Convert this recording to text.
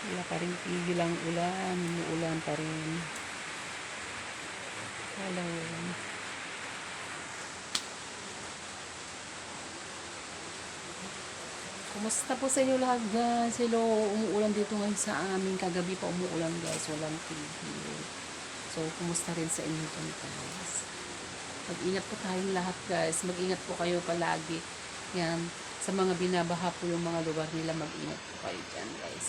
Wala pa rin tigil ang ulan. Umuulan pa rin. Hello. Kumusta po sa inyo lahat guys? Hello, umuulan dito ngayon sa amin. Kagabi pa umuulan guys, walang tigil. So, kumusta rin sa inyo dyan guys? Mag-ingat po tayong lahat guys. Mag-ingat po kayo palagi. Yan, sa mga binabaha po yung mga lugar nila, mag-ingat po kayo dyan guys.